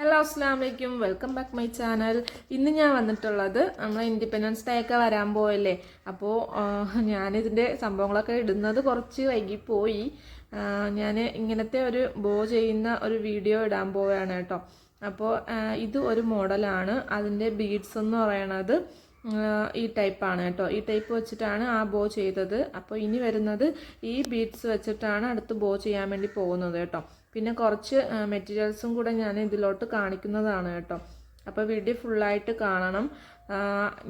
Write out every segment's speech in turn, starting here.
Hello അസ്സാം വലൈക്കും welcome back my channel. ഇന്ന് ഞാൻ വന്നിട്ടുള്ളത് നമ്മൾ ഇൻഡിപെൻഡൻസ് ഡേ ഒക്കെ വരാൻ പോയല്ലേ അപ്പോൾ ഞാനിതിന്റെ സംഭവങ്ങളൊക്കെ ഇടുന്നത് കുറച്ച് വൈകിപ്പോയി. ഞാൻ ഇങ്ങനത്തെ ഒരു ബോ ചെയ്യുന്ന ഒരു വീഡിയോ ഇടാൻ പോവുകയാണ് കേട്ടോ. അപ്പോൾ ഇത് ഒരു മോഡലാണ്. അതിന്റെ ബീഡ്സ് എന്ന് പറയണത് ഈ ടൈപ്പാണ് കേട്ടോ. ഈ ടൈപ്പ് വെച്ചിട്ടാണ് ആ ബോ ചെയ്തത്. അപ്പോൾ ഇനി വരുന്നത് ഈ ബീഡ്സ് വെച്ചിട്ടാണ് അടുത്ത് ബോ ചെയ്യാൻ വേണ്ടി പോകുന്നത് കേട്ടോ. പിന്നെ കുറച്ച് മെറ്റീരിയൽസും കൂടെ ഞാൻ ഇതിലോട്ട് കാണിക്കുന്നതാണ് കേട്ടോ. അപ്പോൾ വീഡിയോ ഫുള്ളായിട്ട് കാണണം.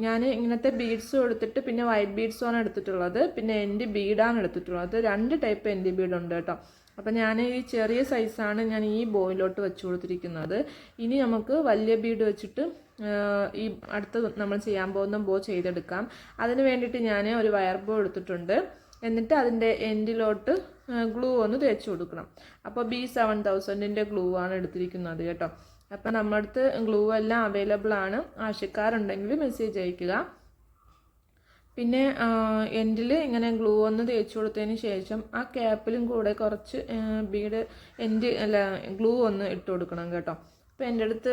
ഞാൻ ഇങ്ങനത്തെ ബീഡ്സും എടുത്തിട്ട് പിന്നെ വൈറ്റ് ബീഡ്സുമാണ് എടുത്തിട്ടുള്ളത്. പിന്നെ എന്റെ ബീഡാണ് എടുത്തിട്ടുള്ളത്. രണ്ട് ടൈപ്പ് എന്റെ ബീഡുണ്ട് കേട്ടോ. അപ്പം ഞാൻ ഈ ചെറിയ സൈസാണ് ഞാൻ ഈ ബോയിലോട്ട് വെച്ച് കൊടുത്തിരിക്കുന്നത്. ഇനി നമുക്ക് വലിയ ബീഡ് വെച്ചിട്ട് ഈ അടുത്ത് നമ്മൾ ചെയ്യാൻ പോകുന്ന ബോ ചെയ്തെടുക്കാം. അതിന് വേണ്ടിയിട്ട് ഞാൻ ഒരു വയർ ബോ എടുത്തിട്ടുണ്ട്. എന്നിട്ട് അതിന്റെ എൻഡിലോട്ട് ഗ്ലൂ ഒന്ന് തേച്ച് കൊടുക്കണം. അപ്പോൾ ബി സെവൻ തൗസൻഡിന്റെ ഗ്ലൂ ആണ് എടുത്തിരിക്കുന്നത് കേട്ടോ. അപ്പോൾ നമ്മുടെ അടുത്ത് ഗ്ലൂ എല്ലാം അവൈലബിൾ ആണ്. ആവശ്യക്കാരുണ്ടെങ്കിൽ മെസ്സേജ് അയയ്ക്കുക പിന്നെ എൻഡിൽ ഇങ്ങനെ ഗ്ലൂ ഒന്ന് തേച്ച് കൊടുത്തതിന് ശേഷം ആ ക്യാപ്പിലും കൂടെ കുറച്ച് ബീഡ് എൻഡ് അല്ല ഗ്ലൂ ഒന്ന് ഇട്ട് കൊടുക്കണം കേട്ടോ. അപ്പോൾ എന്റെ അടുത്ത്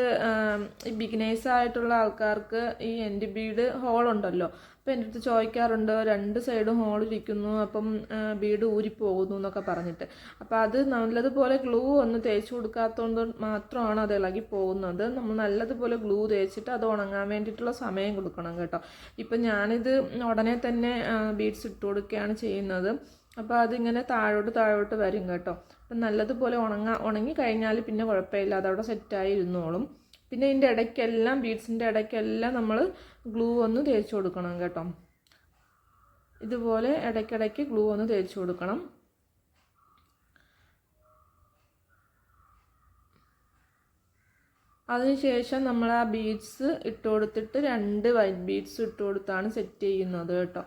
ബിഗിനേഴ്സ് ആയിട്ടുള്ള ആൾക്കാർക്ക് ഈ എൻഡ് ബീഡ് ഹോൾ അപ്പോൾ എന്റെ അടുത്ത് ചോദിക്കാറുണ്ട് രണ്ട് സൈഡും ഹോളിരിക്കുന്നു അപ്പം ബീഡ് ഊരിപ്പോകുന്നു എന്നൊക്കെ പറഞ്ഞിട്ട്. അപ്പോൾ അത് നല്ലതുപോലെ ഗ്ലൂ ഒന്ന് തേച്ച് കൊടുക്കാത്തതുകൊണ്ട് മാത്രമാണ് അത് ഇളകി പോകുന്നത്. നമ്മൾ നല്ലതുപോലെ ഗ്ലൂ തേച്ചിട്ട് അത് ഉണങ്ങാൻ വേണ്ടിയിട്ടുള്ള സമയം കൊടുക്കണം കേട്ടോ. ഇപ്പം ഞാനിത് ഉടനെ തന്നെ ബീഡ്സ് ഇട്ട് കൊടുക്കുകയാണ് ചെയ്യുന്നത്. അപ്പോൾ അതിങ്ങനെ താഴോട്ട് താഴോട്ട് വരും കേട്ടോ. അപ്പം നല്ലതുപോലെ ഉണങ്ങാ ഉണങ്ങി കഴിഞ്ഞാൽ പിന്നെ കുഴപ്പമില്ല. അതവിടെ സെറ്റായി ഇരുന്നോളും. പിന്നെ ഇതിന്റെ ഇടയ്ക്കെല്ലാം ബീഡ്സിന്റെ ഇടയ്ക്കെല്ലാം നമ്മൾ ഗ്ലൂ ഒന്ന് തേച്ച് കൊടുക്കണം കേട്ടോ. ഇതുപോലെ ഇടയ്ക്കിടയ്ക്ക് ഗ്ലൂ ഒന്ന് തേച്ച് കൊടുക്കണം. അതിനുശേഷം നമ്മൾ ആ ബീഡ്സ് ഇട്ട് കൊടുത്തിട്ട് രണ്ട് വൈറ്റ് ബീഡ്സ് ഇട്ട് കൊടുത്താണ് സെറ്റ് ചെയ്യുന്നത് കേട്ടോ.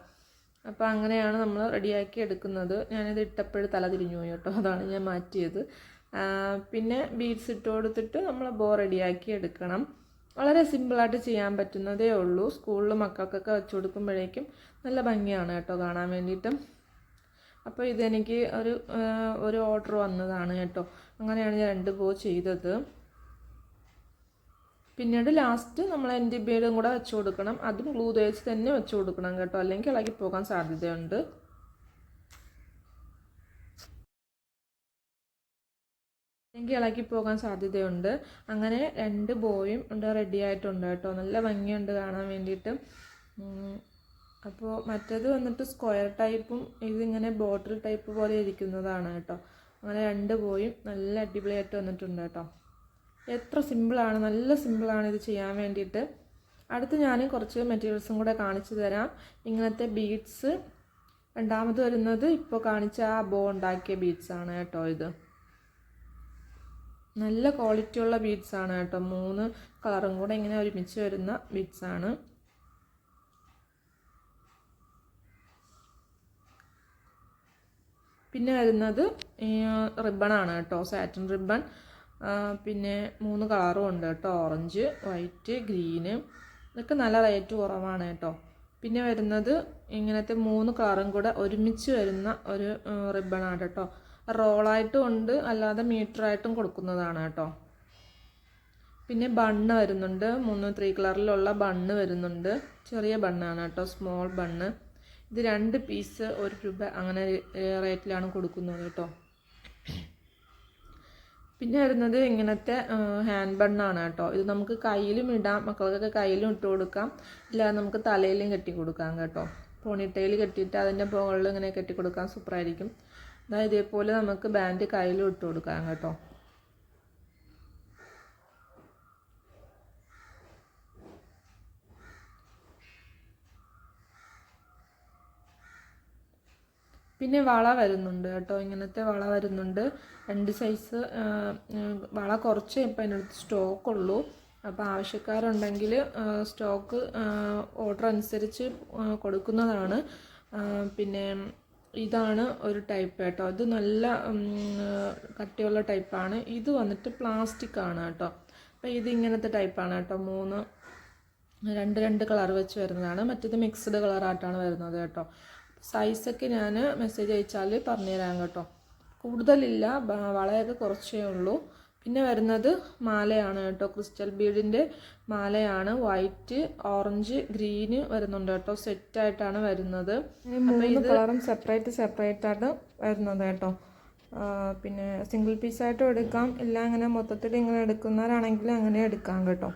അപ്പോൾ അങ്ങനെയാണ് നമ്മൾ റെഡിയാക്കി എടുക്കുന്നത്. ഞാനിത് ഇട്ടപ്പോഴും തല തിരിഞ്ഞു പോയി കേട്ടോ. അതാണ് ഞാൻ മാറ്റിയത്. പിന്നെ ബീഡ്സ് ഇട്ട് കൊടുത്തിട്ട് നമ്മൾ ബോ റെഡിയാക്കി എടുക്കണം. വളരെ സിമ്പിളായിട്ട് ചെയ്യാൻ പറ്റുന്നതേ ഉള്ളൂ. സ്കൂളിൽ മക്കൾക്കൊക്കെ വെച്ച് കൊടുക്കുമ്പോഴേക്കും നല്ല ഭംഗിയാണ് കേട്ടോ കാണാൻ വേണ്ടിയിട്ട്. അപ്പോൾ ഇതെനിക്ക് ഒരു ഒരു ഓർഡർ വന്നതാണ് കേട്ടോ. അങ്ങനെയാണ് ഞാൻ രണ്ട് ബോ ചെയ്തത്. പിന്നീട് ലാസ്റ്റ് നമ്മൾ എന്റെ ബീഡും കൂടെ വെച്ച് കൊടുക്കണം. അതും ഗ്ലൂ തേച്ച് തന്നെ വെച്ച് കൊടുക്കണം കേട്ടോ. അല്ലെങ്കിൽ ഇളകി പോകാൻ സാധ്യതയുണ്ട്. അല്ലെങ്കിൽ ഇളകി പോകാൻ സാധ്യതയുണ്ട്. അങ്ങനെ രണ്ട് ബോയും ഉണ്ട് റെഡി ആയിട്ടുണ്ട് കേട്ടോ. നല്ല ഭംഗിയുണ്ട് കാണാൻ വേണ്ടിയിട്ട്. അപ്പോൾ മറ്റേത് വന്നിട്ട് സ്ക്വയർ ടൈപ്പും ഇതിങ്ങനെ ബോട്ടിൽ ടൈപ്പ് പോലെ ഇരിക്കുന്നതാണ് കേട്ടോ. അങ്ങനെ രണ്ട് ബോയും നല്ല അടിപൊളിയായിട്ട് വന്നിട്ടുണ്ട് കേട്ടോ. എത്ര സിമ്പിളാണ് നല്ല സിമ്പിളാണ് ഇത് ചെയ്യാൻ വേണ്ടിയിട്ട്. അടുത്ത് ഞാൻ കുറച്ച് മെറ്റീരിയൽസും കൂടെ കാണിച്ചു തരാം. ഇങ്ങനത്തെ ബീഡ്സ് രണ്ടാമത് വരുന്നത് ഇപ്പോൾ കാണിച്ച ആ ബോ ഉണ്ടാക്കിയ ബീഡ്സ് ആണ് കേട്ടോ ഇത്. നല്ല ക്വാളിറ്റി ഉള്ള ബീഡ്സ് ആണ് കേട്ടോ. മൂന്ന് കളറും കൂടെ ഇങ്ങനെ ഒരുമിച്ച് വരുന്ന ആണ്. പിന്നെ വരുന്നത് റിബണാണ് കേട്ടോ. സാറ്റിൻ റിബൺ പിന്നെ മൂന്ന് കളറും ഉണ്ട് കേട്ടോ. ഓറഞ്ച് വൈറ്റ് ഗ്രീന് ഇതൊക്കെ നല്ല റേറ്റ് കുറവാണ് കേട്ടോ. പിന്നെ വരുന്നത് ഇങ്ങനത്തെ മൂന്ന് കളറും കൂടെ ഒരുമിച്ച് വരുന്ന ഒരു റിബണാണ് കേട്ടോ. റോളായിട്ടും ഉണ്ട് അല്ലാതെ മീറ്ററായിട്ടും കൊടുക്കുന്നതാണ് കേട്ടോ. പിന്നെ ബണ്ണ് വരുന്നുണ്ട് മൂന്ന് ത്രീ കളറിലുള്ള ബണ്ണ് വരുന്നുണ്ട്. ചെറിയ ബണ്ണാണ് കേട്ടോ സ്മോൾ ബണ്ണ്. ഇത് രണ്ട് പീസ് ഒരു രൂപ അങ്ങനെ റേറ്റിലാണ് കൊടുക്കുന്നത് കേട്ടോ. പിന്നെ വരുന്നത് ഇങ്ങനത്തെ ഹാൻഡ് ബണ്ണാണ് കേട്ടോ. ഇത് നമുക്ക് കയ്യിലും ഇടാം മക്കൾക്കൊക്കെ കയ്യിലും ഇട്ട് കൊടുക്കാം. ഇല്ലാതെ നമുക്ക് തലയിലും കെട്ടി കൊടുക്കാം കേട്ടോ. പോണിട്ടയിൽ കെട്ടിയിട്ട് അതിന്റെ പോകളിൽ ഇങ്ങനെ കെട്ടി കൊടുക്കാൻ സൂപ്പറായിരിക്കും. അതായത് ഇതേപോലെ നമുക്ക് ബാൻഡ് കയ്യിലും ഇട്ട് കൊടുക്കാം കേട്ടോ. പിന്നെ വള വരുന്നുണ്ട് കേട്ടോ. ഇങ്ങനത്തെ വള വരുന്നുണ്ട്. രണ്ട് സൈസ് വള കുറച്ച് ഇപ്പം എന്റെ അടുത്ത് സ്റ്റോക്കുള്ളൂ അപ്പോൾ ആവശ്യക്കാരുണ്ടെങ്കിൽ സ്റ്റോക്ക് ഓർഡർ അനുസരിച്ച് കൊടുക്കുന്നതാണ്. പിന്നെ ഇതാണ് ഒരു ടൈപ്പ് കേട്ടോ. ഇത് നല്ല കട്ടിയുള്ള ടൈപ്പാണ് ഇത് വന്നിട്ട് പ്ലാസ്റ്റിക് ആണ് കേട്ടോ. അപ്പോൾ ഇത് ഇങ്ങനത്തെ ടൈപ്പാണ് കേട്ടോ. മൂന്ന് രണ്ട് രണ്ട് കളർ വെച്ച് വരുന്നതാണ്. മറ്റേത് മിക്സ്ഡ് കളറായിട്ടാണ് വരുന്നത് കേട്ടോ. സൈസൊക്കെ ഞാൻ മെസ്സേജ് അയച്ചാൽ പറഞ്ഞുതരാം കേട്ടോ. കൂടുതലില്ല വളയൊക്കെ കുറച്ചേ ഉള്ളൂ. പിന്നെ വരുന്നത് മാലയാണ് കേട്ടോ. ക്രിസ്റ്റൽ ബീഡിന്റെ മാലയാണ്. വൈറ്റ് ഓറഞ്ച് ഗ്രീന് വരുന്നുണ്ട് കേട്ടോ. സെറ്റായിട്ടാണ് വരുന്നത്. മൂന്ന് കളറും സെപ്പറേറ്റ് സെപ്പറേറ്റ് ആയിട്ട് വരുന്നത് കേട്ടോ. പിന്നെ സിംഗിൾ പീസായിട്ടും എടുക്കാം. ഇല്ല അങ്ങനെ മൊത്തത്തിൽ ഇങ്ങനെ എടുക്കുന്നവരാണെങ്കിൽ അങ്ങനെ എടുക്കാം കേട്ടോ.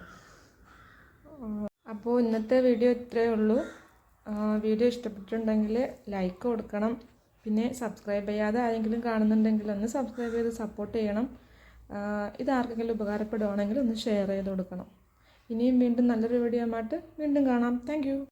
അപ്പോൾ ഇന്നത്തെ വീഡിയോ ഇത്രയേ ഉള്ളൂ. വീഡിയോ ഇഷ്ടപ്പെട്ടിട്ടുണ്ടെങ്കിൽ ലൈക്ക് കൊടുക്കണം. പിന്നെ സബ്സ്ക്രൈബ് ചെയ്യാതെ ആരെങ്കിലും കാണുന്നുണ്ടെങ്കിൽ ഒന്ന് സബ്സ്ക്രൈബ് ചെയ്ത് സപ്പോർട്ട് ചെയ്യണം. ഇത് ആർക്കെങ്കിലും ഉപകാരപ്പെടുവാണെങ്കിൽ ഒന്ന് ഷെയർ ചെയ്ത് കൊടുക്കണം. ഇനിയും വീണ്ടും നല്ലൊരു വീഡിയോ ആയിട്ട് വീണ്ടും കാണാം. താങ്ക്